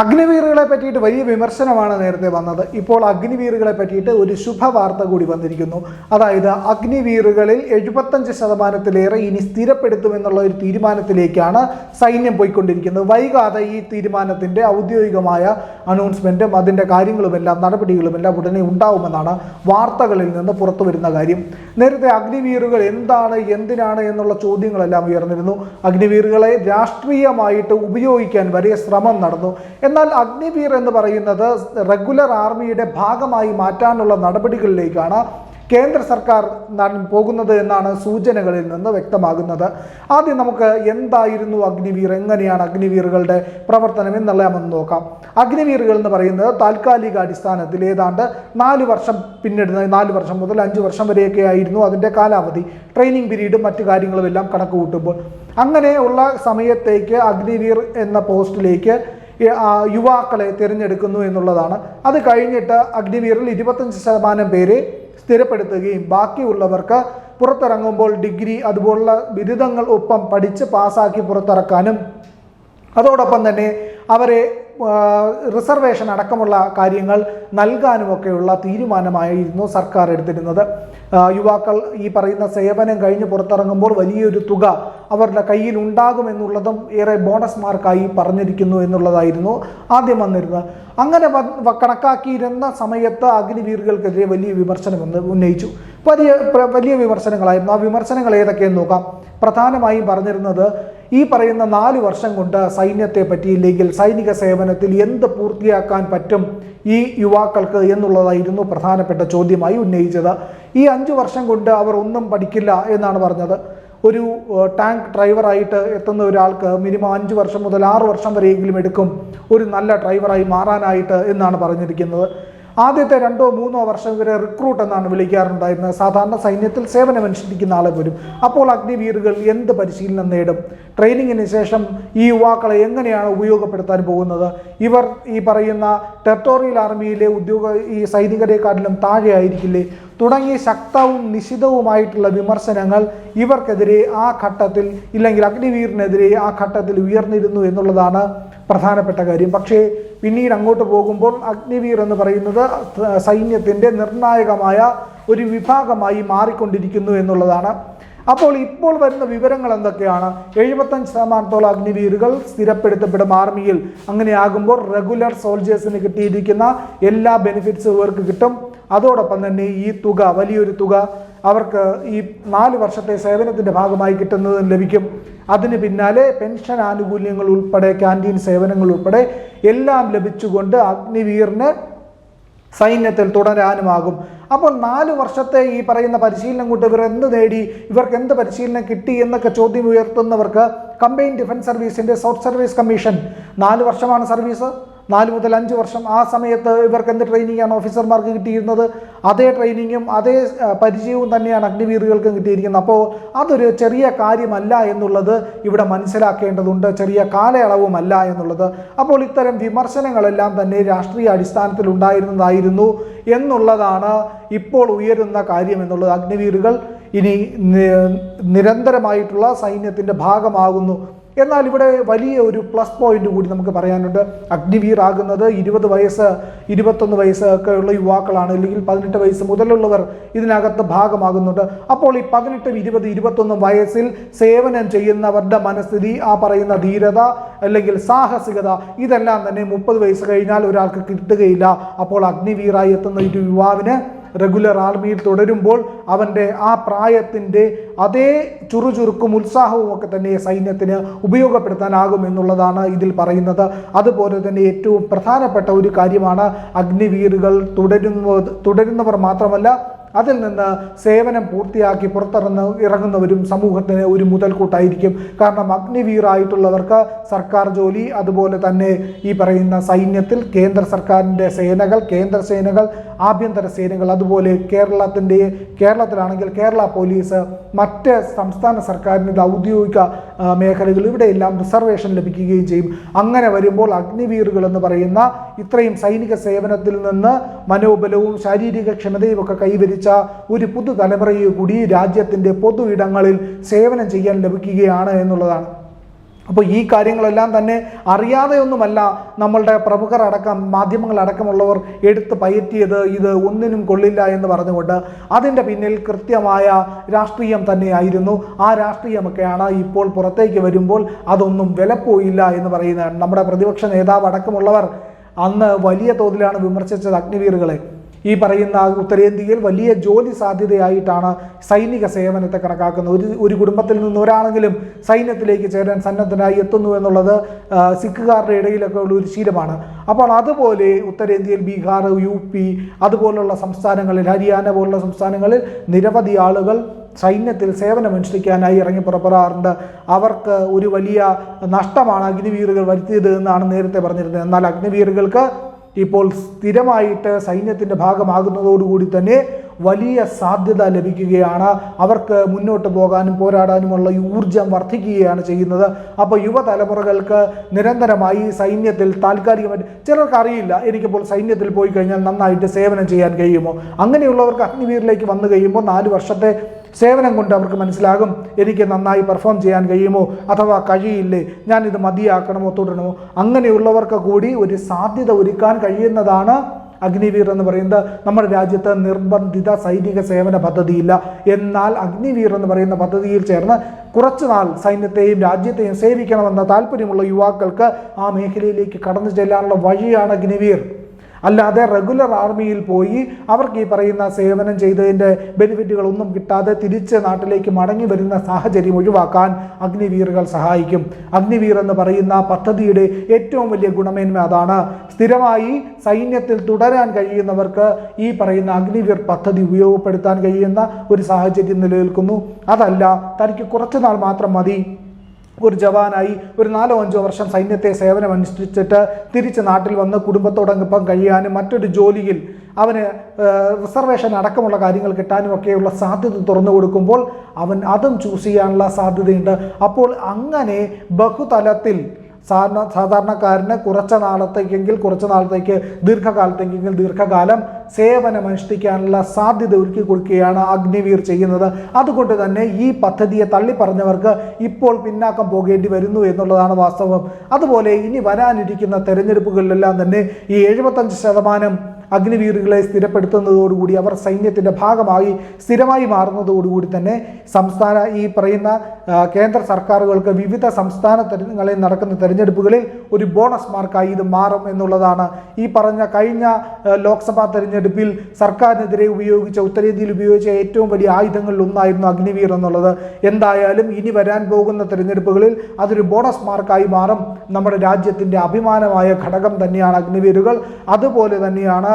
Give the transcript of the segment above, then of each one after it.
അഗ്നിവീറുകളെ പറ്റിയിട്ട് വലിയ വിമർശനമാണ് നേരത്തെ വന്നത്. ഇപ്പോൾ അഗ്നിവീറുകളെ പറ്റിയിട്ട് ഒരു ശുഭവാർത്ത കൂടി വന്നിരിക്കുന്നു. അതായത് അഗ്നിവീറുകളിൽ എഴുപത്തഞ്ച് ശതമാനത്തിലേറെ ഇനി സ്ഥിരപ്പെടുത്തുമെന്നുള്ള ഒരു തീരുമാനത്തിലേക്കാണ് സൈന്യം പോയിക്കൊണ്ടിരിക്കുന്നത്. വൈകാതെ ഈ തീരുമാനത്തിന്റെ ഔദ്യോഗികമായ അനൗൺസ്മെന്റും അതിന്റെ കാര്യങ്ങളുമെല്ലാം നടപടികളുമെല്ലാം ഉടനെ ഉണ്ടാവുമെന്നാണ് വാർത്തകളിൽ നിന്ന് പുറത്തു വരുന്ന കാര്യം. നേരത്തെ അഗ്നിവീറുകൾ എന്താണ് എന്തിനാണ് എന്നുള്ള ചോദ്യങ്ങളെല്ലാം ഉയർന്നിരുന്നു. അഗ്നിവീറുകളെ രാഷ്ട്രീയമായിട്ട് ഉപയോഗിക്കാൻ വലിയ ശ്രമം നടന്നു. എന്നാൽ അഗ്നിവീർ എന്ന് പറയുന്നത് റെഗുലർ ആർമിയുടെ ഭാഗമായി മാറ്റാനുള്ള നടപടികളിലേക്കാണ് കേന്ദ്ര സർക്കാർ പോകുന്നത് എന്നാണ് സൂചനകളിൽ നിന്ന് വ്യക്തമാകുന്നത്. ആദ്യം നമുക്ക് എന്തായിരുന്നു അഗ്നിവീർ? എങ്ങനെയാണ് അഗ്നിവീറുകളുടെ പ്രവർത്തനം എന്നെല്ലാം നോക്കാം. അഗ്നിവീറുകൾ എന്ന് പറയുന്നത് താൽക്കാലിക അടിസ്ഥാനത്തിൽ ഏതാണ്ട് നാല് വർഷം പിന്നിടുന്ന നാല് വർഷം മുതൽ അഞ്ച് വർഷം വരെയൊക്കെ ആയിരുന്നു അതിന്റെ കാലാവധി. ട്രെയിനിങ് പീരീഡും മറ്റു കാര്യങ്ങളും എല്ലാം കണക്ക് കൂട്ടുമ്പോൾ അങ്ങനെയുള്ള സമയത്തേക്ക് അഗ്നിവീർ എന്ന പോസ്റ്റിലേക്ക് യുവാക്കളെ തിരഞ്ഞെടുക്കുന്നു എന്നുള്ളതാണ്. അത് കഴിഞ്ഞിട്ട് അഗ്നിവീറിൽ ഇരുപത്തഞ്ച് ശതമാനം പേരെ സ്ഥിരപ്പെടുത്തുകയും ബാക്കിയുള്ളവർക്ക് പുറത്തിറങ്ങുമ്പോൾ ഡിഗ്രി അതുപോലുള്ള ബിരുദങ്ങൾ ഒപ്പം പഠിച്ച് പാസ്സാക്കി പുറത്തിറക്കാനും അതോടൊപ്പം തന്നെ അവരെ റിസർവേഷൻ അടക്കമുള്ള കാര്യങ്ങൾ നൽകാനുമൊക്കെയുള്ള തീരുമാനമായിരുന്നു സർക്കാർ എടുത്തിരുന്നത്. യുവാക്കൾ ഈ പറയുന്ന സേവനം കഴിഞ്ഞ് പുറത്തിറങ്ങുമ്പോൾ വലിയൊരു തുക അവരുടെ കയ്യിൽ ഉണ്ടാകുമെന്നുള്ളതും ഏറെ ബോണസ് മാർക്കായി പറഞ്ഞിരിക്കുന്നു എന്നുള്ളതായിരുന്നു ആദ്യം വന്നിരുന്നത്. അങ്ങനെ കണക്കാക്കിയിരുന്ന സമയത്ത് അഗ്നിവീറുകൾക്കെതിരെ വലിയ വിമർശനം ഉന്ന- ഉന്നയിച്ചു. വലിയ വലിയ വിമർശനങ്ങളായിരുന്നു. ആ വിമർശനങ്ങൾ ഏതൊക്കെയെന്ന് നോക്കാം. പ്രധാനമായും പറഞ്ഞിരുന്നത് ഈ പറയുന്ന നാല് വർഷം കൊണ്ട് സൈന്യത്തെ പറ്റി ഇല്ലെങ്കിൽ സൈനിക സേവനത്തിൽ എന്ത് പൂർത്തിയാക്കാൻ പറ്റും ഈ യുവാക്കൾക്ക് എന്നുള്ളതായിരുന്നു പ്രധാനപ്പെട്ട ചോദ്യമായി ഉന്നയിച്ചത്. ഈ അഞ്ച് വർഷം കൊണ്ട് അവർ ഒന്നും പഠിക്കില്ല എന്നാണ് പറഞ്ഞത്. ഒരു ടാങ്ക് ഡ്രൈവറായിട്ട് എത്തുന്ന ഒരാൾക്ക് മിനിമം അഞ്ച് വർഷം മുതൽ ആറ് വർഷം വരെയെങ്കിലും എടുക്കും ഒരു നല്ല ഡ്രൈവറായി മാറാനായിട്ട് എന്നാണ് പറഞ്ഞിരിക്കുന്നത്. ആദ്യത്തെ രണ്ടോ മൂന്നോ വർഷം ഇവരെ റിക്രൂട്ട് എന്നാണ് വിളിക്കാറുണ്ടായിരുന്നത്. സാധാരണ സൈന്യത്തിൽ സേവനമനുഷ്ഠിക്കുന്ന ആളെ വരും അപ്പോൾ അഗ്നിവീറുകൾ എന്ത് പരിശീലനം നേടും? ട്രെയിനിങ്ങിന് ശേഷം ഈ യുവാക്കളെ എങ്ങനെയാണ് ഉപയോഗപ്പെടുത്താൻ പോകുന്നത്? ഇവർ ഈ പറയുന്ന ടെറിട്ടോറിയൽ ആർമിയിലെ ഉദ്യോഗ ഈ സൈനികരെക്കാട്ടിലും താഴെ ആയിരിക്കില്ലേ തുടങ്ങി ശക്തവും നിശിതവുമായിട്ടുള്ള വിമർശനങ്ങൾ ഇവർക്കെതിരെ ആ ഘട്ടത്തിൽ ഇല്ലെങ്കിൽ അഗ്നിവീറിനെതിരെ ആ ഘട്ടത്തിൽ ഉയർന്നിരുന്നു എന്നുള്ളതാണ് പ്രധാനപ്പെട്ട കാര്യം. പക്ഷേ പിന്നീട് അങ്ങോട്ട് പോകുമ്പോൾ അഗ്നിവീർ എന്ന് പറയുന്നത് സൈന്യത്തിന്റെ നിർണായകമായ ഒരു വിഭാഗമായി മാറിക്കൊണ്ടിരിക്കുന്നു എന്നുള്ളതാണ്. അപ്പോൾ ഇപ്പോൾ വരുന്ന വിവരങ്ങൾ എന്തൊക്കെയാണ്? എഴുപത്തഞ്ച് ശതമാനത്തോളം അഗ്നിവീറുകൾ സ്ഥിരപ്പെടുത്തപ്പെടും ആർമിയിൽ. അങ്ങനെയാകുമ്പോൾ റെഗുലർ സോൾജേഴ്സിന് കിട്ടിയിരിക്കുന്ന എല്ലാ ബെനിഫിറ്റ്സും ഇവർക്ക് കിട്ടും. അതോടൊപ്പം തന്നെ ഈ തുക വലിയൊരു തുക അവർക്ക് ഈ നാല് വർഷത്തെ സേവനത്തിന്റെ ഭാഗമായി കിട്ടുന്നതും ലഭിക്കും. അതിന് പിന്നാലെ പെൻഷൻ ആനുകൂല്യങ്ങൾ ഉൾപ്പെടെ ക്യാന്റീൻ സേവനങ്ങൾ ഉൾപ്പെടെ എല്ലാം ലഭിച്ചുകൊണ്ട് അഗ്നിവീറിന് സൈന്യത്തിൽ തുടരാനുമാകും. അപ്പോൾ നാല് വർഷത്തെ ഈ പറയുന്ന പരിശീലനം കൊണ്ട് ഇവർ എന്ത് നേടി? ഇവർക്ക് എന്ത് പരിശീലനം കിട്ടി എന്നൊക്കെ ചോദ്യം ഉയർത്തുന്നവർക്ക് കമ്പൈൻ ഡിഫൻസ് സർവീസിന്റെ സൗത്ത് സർവീസ് കമ്മീഷൻ. നാല് വർഷമാണ് സർവീസ്. നാല് മുതൽ അഞ്ച് വർഷം ആ സമയത്ത് ഇവർക്ക് എന്ത് ട്രെയിനിങ് ആണ് ഓഫീസർമാർക്ക് കിട്ടിയിരുന്നത്? അതേ ട്രെയിനിങ്ങും അതേ പരിചയവും തന്നെയാണ് അഗ്നിവീറുകൾക്കും കിട്ടിയിരിക്കുന്നത്. അപ്പോൾ അതൊരു ചെറിയ കാര്യമല്ല എന്നുള്ളത് ഇവിടെ മനസ്സിലാക്കേണ്ടതുണ്ട്. ചെറിയ കാലയളവുമല്ല എന്നുള്ളത്. അപ്പോൾ ഇത്തരം വിമർശനങ്ങളെല്ലാം തന്നെ രാഷ്ട്രീയ അടിസ്ഥാനത്തിൽ ഉണ്ടായിരുന്നതായിരുന്നു എന്നുള്ളതാണ് ഇപ്പോൾ ഉയരുന്ന കാര്യം എന്നുള്ളത്. അഗ്നിവീറുകൾ ഇനി നിരന്തരമായിട്ടുള്ള സൈന്യത്തിന്റെ ഭാഗമാകുന്നു. എന്നാൽ ഇവിടെ വലിയ ഒരു പ്ലസ് പോയിന്റ് കൂടി നമുക്ക് പറയാനുണ്ട്. അഗ്നിവീർ ആകുന്നത് ഇരുപത് വയസ്സ് ഇരുപത്തൊന്ന് വയസ്സ് ഒക്കെ ഉള്ള യുവാക്കളാണ്. അല്ലെങ്കിൽ പതിനെട്ട് വയസ്സ് മുതലുള്ളവർ ഇതിനകത്ത് ഭാഗമാകുന്നുണ്ട്. അപ്പോൾ ഈ പതിനെട്ടും ഇരുപത് ഇരുപത്തൊന്നും വയസ്സിൽ സേവനം ചെയ്യുന്നവരുടെ മനസ്ഥിതി ആ പറയുന്ന ധീരത അല്ലെങ്കിൽ സാഹസികത ഇതെല്ലാം തന്നെ മുപ്പത് വയസ്സ് കഴിഞ്ഞാൽ ഒരാൾക്ക് കിട്ടുകയില്ല. അപ്പോൾ അഗ്നിവീറായി എത്തുന്ന ഒരു യുവാവിന് റെഗുലർ ആർമിയിൽ തുടരുമ്പോൾ അവന്റെ ആ പ്രായത്തിന്റെ അതേ ചുറുചുറുക്കും ഉത്സാഹവും ഒക്കെ തന്നെ സൈന്യത്തിന് ഉപയോഗപ്പെടുത്താനാകും എന്നുള്ളതാണ് ഇതിൽ പറയുന്നത്. അതുപോലെ തന്നെ ഏറ്റവും പ്രധാനപ്പെട്ട ഒരു കാര്യമാണ് അഗ്നിവീറുകൾ തുടരുന്ന തുടരുന്നവർ മാത്രമല്ല അതിൽ നിന്ന് സേവനം പൂർത്തിയാക്കി പുറത്തിറന്ന് ഇറങ്ങുന്നവരും സമൂഹത്തിന് ഒരു മുതൽക്കൂട്ടായിരിക്കും. കാരണം അഗ്നിവീറായിട്ടുള്ളവർക്ക് സർക്കാർ ജോലി അതുപോലെ തന്നെ ഈ പറയുന്ന സൈന്യത്തിൽ കേന്ദ്ര സർക്കാരിന്റെ സേനകൾ കേന്ദ്ര സേനകൾ ആഭ്യന്തര സേനകൾ അതുപോലെ കേരളത്തിന്റെ കേരളത്തിലാണെങ്കിൽ കേരള പോലീസ് മറ്റ് സംസ്ഥാന സർക്കാരിന്റെ ഔദ്യോഗിക മേഖലകൾ ഇവിടെയെല്ലാം റിസർവേഷൻ ലഭിക്കുകയും ചെയ്യും. അങ്ങനെ വരുമ്പോൾ അഗ്നിവീറുകൾ എന്ന് പറയുന്ന ഇത്രയും സൈനിക സേവനത്തിൽ നിന്ന് മനോബലവും ശാരീരിക ക്ഷമതയും ഒക്കെ കൈവരിച്ച ഒരു പുതുതലമുറയെ കൂടി രാജ്യത്തിന്റെ പൊതു ഇടങ്ങളിൽ സേവനം ചെയ്യാൻ ലഭിക്കുകയാണ് എന്നുള്ളതാണ്. അപ്പോൾ ഈ കാര്യങ്ങളെല്ലാം തന്നെ അറിയാതെയൊന്നുമല്ല നമ്മളുടെ പ്രമുഖർ അടക്കം മാധ്യമങ്ങളടക്കമുള്ളവർ എടുത്ത് പയറ്റിയത് ഇത് ഒന്നിനും കൊള്ളില്ല എന്ന് പറഞ്ഞുകൊണ്ട് അതിന്റെ പിന്നിൽ കൃത്യമായ രാഷ്ട്രീയം തന്നെയായിരുന്നു. ആ രാഷ്ട്രീയമൊക്കെയാണ് ഇപ്പോൾ പുറത്തേക്ക് വരുമ്പോൾ അതൊന്നും വിലപ്പോയില്ല എന്ന് പറയുന്നത് നമ്മുടെ പ്രതിപക്ഷ നേതാവ് അടക്കമുള്ളവർ അന്ന് വലിയ തോതിലാണ് വിമർശിച്ചത് അഗ്നിവീറുകളെ. ഈ പറയുന്ന ഉത്തരേന്ത്യയിൽ വലിയ ജോലി സാധ്യതയായിട്ടാണ് സൈനിക സേവനത്തെ കണക്കാക്കുന്നത്. ഒരു ഒരു കുടുംബത്തിൽ നിന്ന് ഒരാളെങ്കിലും സൈന്യത്തിലേക്ക് ചേരാൻ സന്നദ്ധനായി എത്തുന്നു എന്നുള്ളത് സിഖുകാരുടെ ഇടയിലൊക്കെ ഉള്ള ഒരു ശീലമാണ്. അപ്പോൾ അതുപോലെ ഉത്തരേന്ത്യയിൽ ബീഹാർ യു പി അതുപോലുള്ള സംസ്ഥാനങ്ങളിൽ ഹരിയാന പോലുള്ള സംസ്ഥാനങ്ങളിൽ നിരവധി ആളുകൾ സൈന്യത്തിൽ സേവനമനുഷ്ഠിക്കാനായി ഇറങ്ങി പുറപ്പെടാറുണ്ട് അവർക്ക് ഒരു വലിയ നഷ്ടമാണ് അഗ്നിവീറുകൾ വരുത്തിയത് എന്നാണ് നേരത്തെ പറഞ്ഞിരുന്നത്. എന്നാൽ അഗ്നിവീറുകൾക്ക് ഇപ്പോൾ സ്ഥിരമായിട്ട് സൈന്യത്തിന്റെ ഭാഗമാകുന്നതോടുകൂടി തന്നെ വലിയ സാധ്യത ലഭിക്കുകയാണ്. അവർക്ക് മുന്നോട്ട് പോകാനും പോരാടാനുമുള്ള ഊർജം വർദ്ധിക്കുകയാണ് ചെയ്യുന്നത്. അപ്പോൾ യുവതലമുറകൾക്ക് നിരന്തരമായി സൈന്യത്തിൽ താൽക്കാലികമായിട്ട് ചിലർക്ക് അറിയില്ല എനിക്കിപ്പോൾ സൈന്യത്തിൽ പോയി കഴിഞ്ഞാൽ നന്നായിട്ട് സേവനം ചെയ്യാൻ കഴിയുമോ? അങ്ങനെയുള്ളവർക്ക് അഗ്നിവീരിലേക്ക് വന്നു കഴിയുമ്പോൾ നാല് വർഷത്തെ സേവനം കൊണ്ട് അവർക്ക് മനസ്സിലാകും. എനിക്ക് നന്നായി പെർഫോം ചെയ്യാൻ കഴിയുമോ? അഥവാ കഴിയില്ലേ? ഞാൻ ഇത് മതിയാക്കണമോ? തുടരണമോ? അങ്ങനെയുള്ളവർക്ക് കൂടി ഒരു സാധ്യത ഒരുക്കാൻ കഴിയുന്നതാണ് അഗ്നിവീർ എന്ന് പറയുന്നത്. നമ്മുടെ രാജ്യത്ത് നിർബന്ധിത സൈനിക സേവന പദ്ധതിയില്ല. എന്നാൽ അഗ്നിവീർ എന്ന് പറയുന്ന പദ്ധതിയിൽ ചേർന്ന് കുറച്ചു നാൾ സൈന്യത്തെയും രാജ്യത്തെയും സേവിക്കണമെന്ന താല്പര്യമുള്ള യുവാക്കൾക്ക് ആ മേഖലയിലേക്ക് കടന്നു ചെല്ലാനുള്ള വഴിയാണ് അഗ്നിവീർ. അല്ലാതെ റെഗുലർ ആർമിയിൽ പോയി അവർക്ക് ഈ പറയുന്ന സേവനം ചെയ്തതിന്റെ ബെനിഫിറ്റുകളൊന്നും കിട്ടാതെ തിരിച്ച് നാട്ടിലേക്ക് മടങ്ങി വരുന്ന സാഹചര്യം ഒഴിവാക്കാൻ അഗ്നിവീറുകൾ സഹായിക്കും. അഗ്നിവീർ എന്ന് പറയുന്ന പദ്ധതിയുടെ ഏറ്റവും വലിയ ഗുണമേന്മ അതാണ്. സ്ഥിരമായി സൈന്യത്തിൽ തുടരാൻ കഴിയുന്നവർക്ക് ഈ പറയുന്ന അഗ്നിവീർ പദ്ധതി ഉപയോഗപ്പെടുത്താൻ കഴിയുന്ന ഒരു സാഹചര്യം നിലനിൽക്കുന്നു. അതല്ല തനിക്ക് കുറച്ചു നാൾ മാത്രം മതി. ഒരു ജവാനായി ഒരു നാലോ അഞ്ചോ വർഷം സൈന്യത്തെ സേവനം അനുഷ്ഠിച്ചിട്ട് തിരിച്ച് നാട്ടിൽ വന്ന് കുടുംബത്തോടൊപ്പം കഴിയാനും മറ്റൊരു ജോലിയിൽ അവന് റിസർവേഷൻ അടക്കമുള്ള കാര്യങ്ങൾ കിട്ടാനും ഒക്കെയുള്ള സാധ്യത തുറന്നു കൊടുക്കുമ്പോൾ അവൻ അതും ചൂസ് ചെയ്യാനുള്ള സാധ്യതയുണ്ട്. അപ്പോൾ അങ്ങനെ ബഹുതലത്തിൽ സാധാരണ സാധാരണക്കാരന് കുറച്ച് നാളത്തേക്കെങ്കിൽ കുറച്ച് നാളത്തേക്ക് ദീർഘകാലത്തേക്കെങ്കിൽ ദീർഘകാലം സേവനം അനുഷ്ഠിക്കാനുള്ള സാധ്യത ഒരുക്കി കൊടുക്കുകയാണ് അഗ്നിവീർ ചെയ്യുന്നത്. അതുകൊണ്ട് തന്നെ ഈ പദ്ധതിയെ തള്ളിപ്പറഞ്ഞവർക്ക് ഇപ്പോൾ പിന്നാക്കം പോകേണ്ടി വരുന്നു എന്നുള്ളതാണ് വാസ്തവം. അതുപോലെ ഇനി വരാനിരിക്കുന്ന തെരഞ്ഞെടുപ്പുകളിലെല്ലാം തന്നെ ഈ എഴുപത്തഞ്ച് ശതമാനം അഗ്നിവീറുകളെ സ്ഥിരപ്പെടുത്തുന്നതോടുകൂടി അവർ സൈന്യത്തിന്റെ ഭാഗമായി സ്ഥിരമായി മാറുന്നതോടുകൂടി തന്നെ സംസ്ഥാന ഈ പറയുന്ന കേന്ദ്ര സർക്കാരുകൾക്ക് വിവിധ സംസ്ഥാന തെരഞ്ഞെടുപ്പുകളിൽ നടക്കുന്ന തെരഞ്ഞെടുപ്പുകളിൽ ഒരു ബോണസ് മാർക്കായി ഇത് മാറും എന്നുള്ളതാണ്. ഈ പറഞ്ഞ കഴിഞ്ഞ ലോക്സഭാ തെരഞ്ഞെടുപ്പിൽ സർക്കാരിനെതിരെ ഉപയോഗിച്ച ഉത്തരേന്ത്യയിൽ ഉപയോഗിച്ച ഏറ്റവും വലിയ ആയുധങ്ങളിൽ ഒന്നായിരുന്നു അഗ്നിവീർ എന്നുള്ളത്. എന്തായാലും ഇനി വരാൻ പോകുന്ന തെരഞ്ഞെടുപ്പുകളിൽ അതൊരു ബോണസ് മാർക്കായി മാറും. നമ്മുടെ രാജ്യത്തിന്റെ അഭിമാനമായ ഘടകം തന്നെയാണ് അഗ്നിവീരുകൾ അതുപോലെ തന്നെയാണ്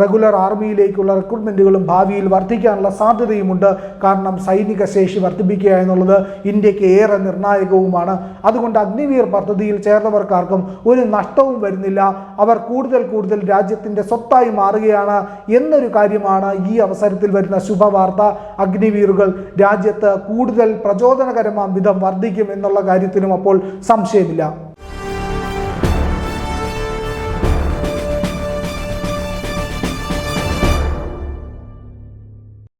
റെഗുലർ ആർമിയിലേക്കുള്ള റിക്രൂട്ട്മെന്റുകളും ഭാവിയിൽ വർദ്ധിക്കാനുള്ള സാധ്യതയുമുണ്ട്. കാരണം സൈനിക ശേഷി വർദ്ധിപ്പിക്കുക എന്നുള്ളത് ഇന്ത്യയ്ക്ക് ഏറെ നിർണായകവുമാണ്. അതുകൊണ്ട് അഗ്നിവീർ പദ്ധതിയിൽ ചേർന്നവർക്കാർക്കും ഒരു നഷ്ടവും വരുന്നില്ല. അവർ കൂടുതൽ കൂടുതൽ രാജ്യത്തിന്റെ സ്വത്തായി മാറുകയാണ് എന്നൊരു കാര്യമാണ് ഈ അവസരത്തിൽ വരുന്ന ശുഭവാർത്ത. അഗ്നിവീറുകൾ രാജ്യത്ത് കൂടുതൽ പ്രചോദനകരമാം വിധം വർദ്ധിക്കും എന്നുള്ള കാര്യത്തിനും അപ്പോൾ സംശയമില്ല.